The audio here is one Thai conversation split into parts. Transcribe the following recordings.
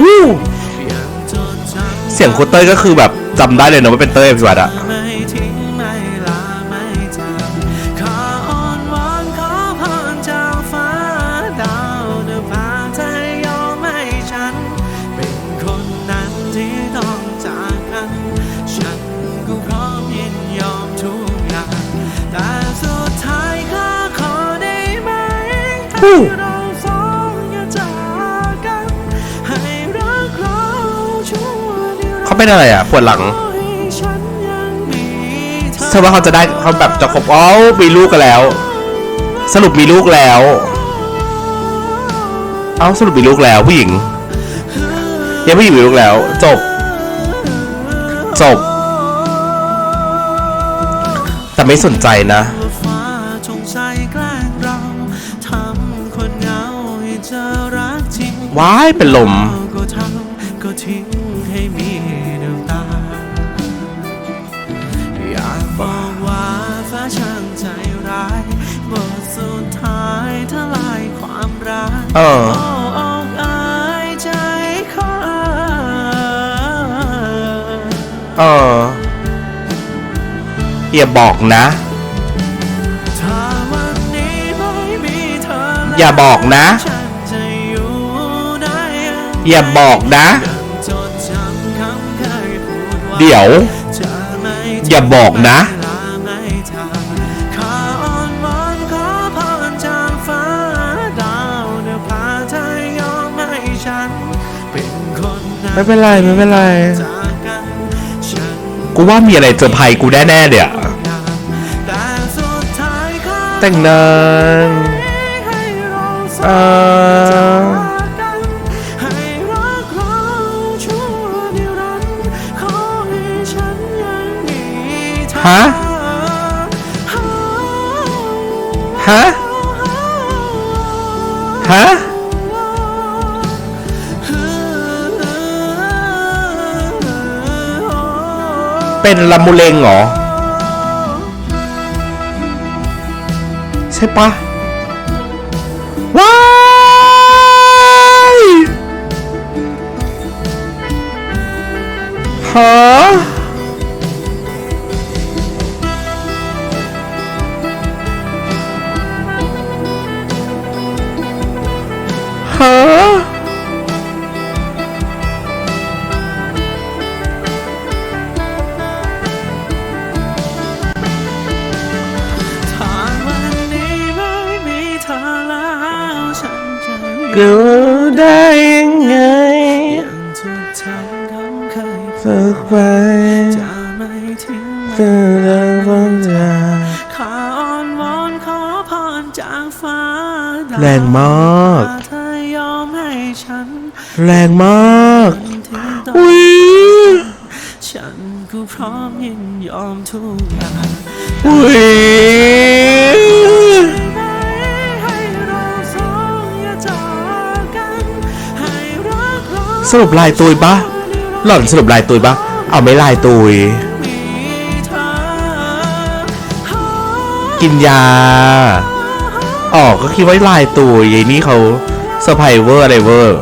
วู้เสียงโคเต้ยก็คือแบบจำได้เลยนะว่าเป็นเต้ยอภิวัตอะ เขาเป็นอะไรอะปวดหลังฉันยังมีเธอเชื่อว่าเขาจะได้เขาแบบจะครบอ๋อมีลูกกันแล้ว สรุปมีลูกแล้ว เอ้าสรุปมีลูกแล้วผู้หญิงยังผู้หญิงมีลูกแล้ว จบ จบ แต่ไม่สนใจนะฟ้าจงใจแก เออ เอออย่าบอกนะ อย่าบอกนะ อย่าบอกนะ เดี๋ยว อย่าบอกนะ ไม่เป็นไรไม่เป็นไร กูว่ามีอะไรเซอร์ไพรส์กูแน่ๆเดี๋ยวแต่งนานเอองอกันให้ เป็นลำมูเลงเหรอ ใช่ปะว้ายฮะ ฝึกไปจะไม่ทิ้งเพื่อเรื่องบางอย่างขออ้อนวอนขอพรจากฟ้าดาวแรงมากถ้าเธอยอมให้ฉัน แรงมากถึงต้องอุ้ยฉันก็พร้อมยินยอมทุกอย่างอุ้ยให้เราสองอย่าจากกันให้รักเราสรุปลายตุยปะ หล่อนสรุปลายตุยปะเอาไม่ลายตุย กินยาอ๋อก็คิดว่าลายตุยไอ้นี่เขาเซอร์ไพร์เวอร์อะไรเวอร์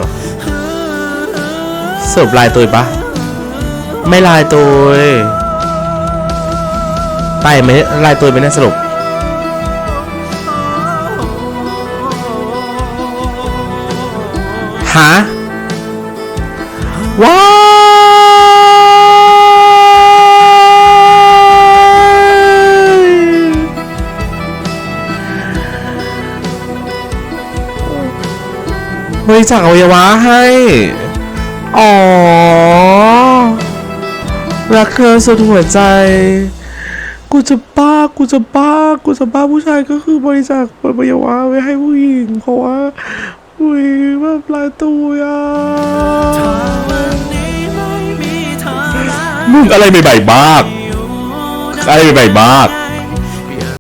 สรุปลายตุยปะไม่ลายตุยไปไหมลายตุยไมเนี่ยสรุปฮะ บริจาคอวัยวะให้ อ๋อ รักเธอสุดหัวใจ กูจะบ้า กูจะบ้า กูจะบ้าผู้ชายก็คือบริจาคอวัยวะไว้ให้ผู้หญิง เพราะว่าอุ้ยแบบลายตัวอะวันนี้ไม่มีเธอแล้วมึงอะไรใหม่ๆมากอยู่อะไรใหม่ๆมากได้